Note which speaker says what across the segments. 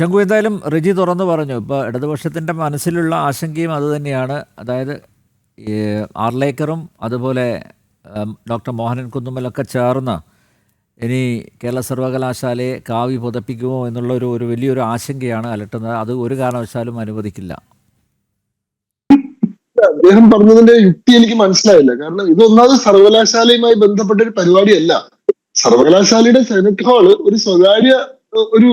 Speaker 1: ശങ്കു എന്തായാലും റിജി തുറന്നു പറഞ്ഞു. ഇപ്പോൾ ഇടതുപക്ഷത്തിന്റെ മനസ്സിലുള്ള ആശങ്കയും അതുതന്നെയാണ് അതായത് ആർലേക്കറും അതുപോലെ ഡോക്ടർ മോഹനൻ കുന്നുമ്മലൊക്കെ ചേർന്ന് ഇനി കേരള സർവകലാശാലയെ കാവി പുതപ്പിക്കുമോ എന്നുള്ള ഒരു ഒരു വലിയൊരു ആശങ്കയാണ് അലട്ടുന്നത്. അത് ഒരു കാരണവശാലും അനുവദിക്കില്ല.
Speaker 2: അദ്ദേഹം പറഞ്ഞതിന്റെ യുക്തി എനിക്ക് മനസ്സിലായില്ല. കാരണം ഇത് ഒന്നാമത് സർവകലാശാലയുമായി ബന്ധപ്പെട്ട ഒരു പരിപാടിയല്ല. സർവകലാശാലയുടെ സെനറ്റ് ഹാൾ ഒരു സ്വകാര്യ ഒരു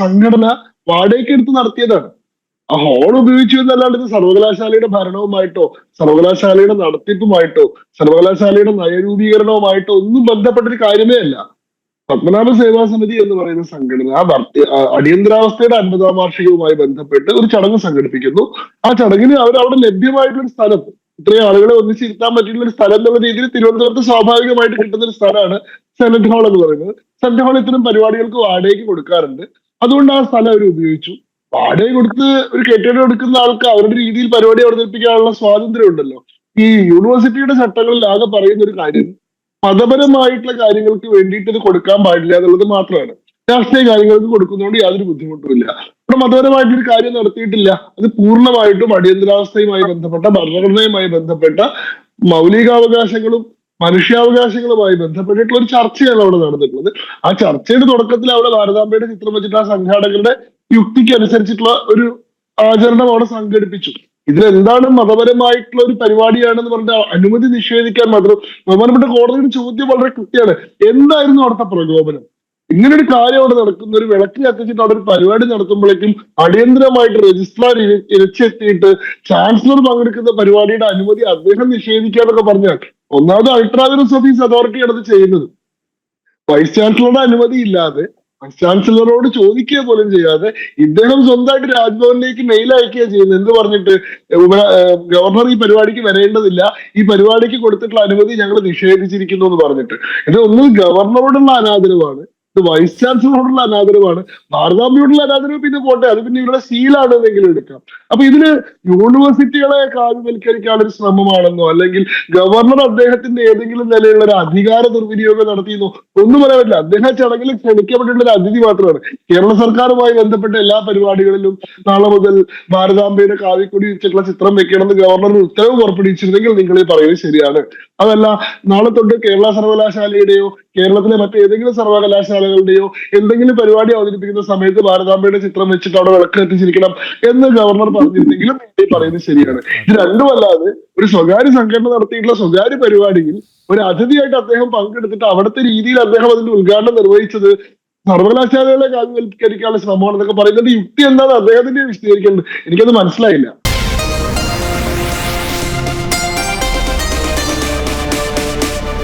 Speaker 2: സംഘടന വാടകയ്ക്കെടുത്ത് നടത്തിയതാണ്. ആ ഹോൾ ഉപയോഗിച്ചു എന്നല്ലാണ്ട് ഇത് സർവകലാശാലയുടെ ഭരണവുമായിട്ടോ സർവകലാശാലയുടെ നടത്തിപ്പുമായിട്ടോ സർവകലാശാലയുടെ നയരൂപീകരണവുമായിട്ടോ ഒന്നും ബന്ധപ്പെട്ട ഒരു കാര്യമേ അല്ല. പത്മനാഭ സേവാ സമിതി എന്ന് പറയുന്ന സംഘടന അടിയന്തരാവസ്ഥയുടെ അൻപതാം വാർഷികവുമായി ബന്ധപ്പെട്ട് ഒരു ചടങ്ങ് സംഘടിപ്പിക്കുന്നു. ആ ചടങ്ങിന് അവർ അവിടെ ലഭ്യമായിട്ടുള്ള സ്ഥലം ഇത്രയും ആളുകളെ ഒന്നിച്ചിരുത്താൻ പറ്റുന്ന ഒരു സ്ഥലം എന്നുള്ള രീതിയിൽ തിരുവനന്തപുരത്ത് സ്വാഭാവികമായിട്ട് കിട്ടുന്ന ഒരു സ്ഥലമാണ് സെനറ്റ് ഹാൾ എന്ന് പറയുന്നത്. സെനറ്റ് ഹാൾ ഇത്തരം പരിപാടികൾക്ക് വാടകയ്ക്ക് കൊടുക്കാറുണ്ട്. അതുകൊണ്ട് ആ സ്ഥലം അവർ ഉപയോഗിച്ചു. വാടക കൊടുത്ത് ഒരു കെട്ടിടം എടുക്കുന്ന ആൾക്ക് അവരുടെ രീതിയിൽ പരിപാടി അവതരിപ്പിക്കാനുള്ള സ്വാതന്ത്ര്യം ഉണ്ടല്ലോ. ഈ യൂണിവേഴ്സിറ്റിയുടെ ചട്ടങ്ങളിൽ ആകെ പറയുന്ന ഒരു കാര്യം മതപരമായിട്ടുള്ള കാര്യങ്ങൾക്ക് വേണ്ടിയിട്ട് ഇത് കൊടുക്കാൻ പാടില്ല എന്നുള്ളത് മാത്രമാണ്. രാഷ്ട്രീയ കാര്യങ്ങൾക്ക് കൊടുക്കുന്നതുകൊണ്ട് യാതൊരു ബുദ്ധിമുട്ടുമില്ല. ഇവിടെ മതപരമായിട്ടൊരു കാര്യം നടത്തിയിട്ടില്ല. അത് പൂർണമായിട്ടും അടിയന്തരാവസ്ഥയുമായി ബന്ധപ്പെട്ട ഭരണഘടനയുമായി ബന്ധപ്പെട്ട മൗലികാവകാശങ്ങളും മനുഷ്യാവകാശങ്ങളുമായി ബന്ധപ്പെട്ടിട്ടുള്ള ഒരു ചർച്ചയാണ് അവിടെ നടന്നിട്ടുള്ളത്. ആ ചർച്ചയുടെ തുടക്കത്തിൽ അവിടെ ഭാരതാംബയുടെ ചിത്രം വെച്ചിട്ട് ആ സംഘാടകരുടെ യുക്തിക്ക് അനുസരിച്ചിട്ടുള്ള ഒരു ആചരണം അവിടെ സംഘടിപ്പിച്ചു. ഇതിലെന്താണ് മതപരമായിട്ടുള്ള ഒരു പരിപാടിയാണെന്ന് പറഞ്ഞ അനുമതി നിഷേധിക്കാൻ മാത്രം ബഹുമാനപ്പെട്ട കോടതിയുടെ ചോദ്യം വളരെ കൃത്യമാണ്. എന്തായിരുന്നു അവിടുത്തെ പ്രകോപനം? ഇങ്ങനെ ഒരു കാര്യം അവിടെ നടക്കുന്ന ഒരു വിളക്ക് കത്തിച്ചിട്ട് അവിടെ ഒരു പരിപാടി നടത്തുമ്പോഴേക്കും അടിയന്തരമായിട്ട് രജിസ്ട്രാർ ഇര- ഇരച്ചെത്തിയിട്ട് ചാൻസലർ പങ്കെടുക്കുന്ന പരിപാടിയുടെ അനുമതി അദ്ദേഹം നിഷേധിക്കാന്നൊക്കെ പറഞ്ഞാൽ ഒന്നാമത് അൾട്രാഗ്രസ് ഓഫീസ് അതോറിറ്റിയാണ് അത് ചെയ്യുന്നത്. വൈസ് ചാൻസലറുടെ അനുമതി ഇല്ലാതെ വൈസ് ചാൻസലറോട് ചോദിക്കുക പോലും ചെയ്യാതെ ഇദ്ദേഹം സ്വന്തമായിട്ട് രാജ്ഭവനിലേക്ക് മെയിൽ അയക്കുക ചെയ്യുന്നത്. എന്ത് പറഞ്ഞിട്ട്? ഗവർണർ ഈ പരിപാടിക്ക് വരേണ്ടതില്ല. ഈ പരിപാടിക്ക് കൊടുത്തിട്ടുള്ള അനുമതി ഞങ്ങൾ നിഷേധിച്ചിരിക്കുന്നു എന്ന് പറഞ്ഞിട്ട്. ഇത് ഒന്ന് ഗവർണറോടുള്ള അനാദരവാണ്. ഇത് വൈസ് ചാൻസലറോടുള്ള അനാദരവാണ്. ഭാരതാമ്പിയോടുള്ള അനാദരവ് പിന്നെ പോട്ടെ അത് പിന്നെ ഇവരുടെ സീലാണ് എന്നെങ്കിലും എടുക്കാം. അപ്പൊ ഇതിന് യൂണിവേഴ്സിറ്റികളെ കാവ്യവൽക്കരിക്കാനുള്ള ഒരു ശ്രമമാണെന്നോ അല്ലെങ്കിൽ ഗവർണർ അദ്ദേഹത്തിന്റെ ഏതെങ്കിലും നിലയിലുള്ള ഒരു അധികാര ദുർവിനിയോഗം നടത്തിയെന്നോ ഒന്നും പറയാൻ പറ്റില്ല. അദ്ദേഹം ചടങ്ങിൽ ക്ഷണിക്കപ്പെട്ടിട്ടുള്ള ഒരു അതിഥി മാത്രമാണ്. കേരള സർക്കാരുമായി ബന്ധപ്പെട്ട എല്ലാ പരിപാടികളിലും നാളെ മുതൽ ഭാരതാംബയുടെ കാവിക്കൊടി വെച്ചിട്ടുള്ള ചിത്രം വെക്കണമെന്ന് ഗവർണർ ഉത്തരവ് പുറപ്പെടുവിച്ചിരുന്നെങ്കിൽ നിങ്ങൾ ഈ പറയുന്നത് ശരിയാണ്. അതല്ല നാളെ തൊട്ട് കേരള സർവകലാശാലയുടെയോ കേരളത്തിലെ മറ്റേതെങ്കിലും സർവകലാശാലകളുടെയോ എന്തെങ്കിലും പരിപാടി അവതരിപ്പിക്കുന്ന സമയത്ത് ഭാരതാംബയുടെ ചിത്രം വെച്ചിട്ട് അവിടെ വിളക്ക് എത്തിച്ചിരിക്കണം എന്ന് ഗവർണർ പറഞ്ഞിരുന്നെങ്കിലും ഇന്ത്യ പറയുന്നത് ശരിയാണ്. ഇത് രണ്ടുമല്ലാതെ ഒരു സ്വകാര്യ സംഘടന നടത്തിയിട്ടുള്ള സ്വകാര്യ പരിപാടിയിൽ ഒരു അതിഥിയായിട്ട് അദ്ദേഹം പങ്കെടുത്തിട്ട് അവിടുത്തെ രീതിയിൽ അദ്ദേഹം അതിന്റെ ഉദ്ഘാടനം നിർവഹിച്ചത് സർവകലാശാലകളെ കാവ്യവൽക്കരിക്കാനുള്ള ശ്രമമാണെന്നൊക്കെ പറയുന്നത് യുക്തി എന്താണ് അദ്ദേഹത്തിന്റെ വിശദീകരിക്കേണ്ടത് എനിക്കത് മനസ്സിലായില്ല.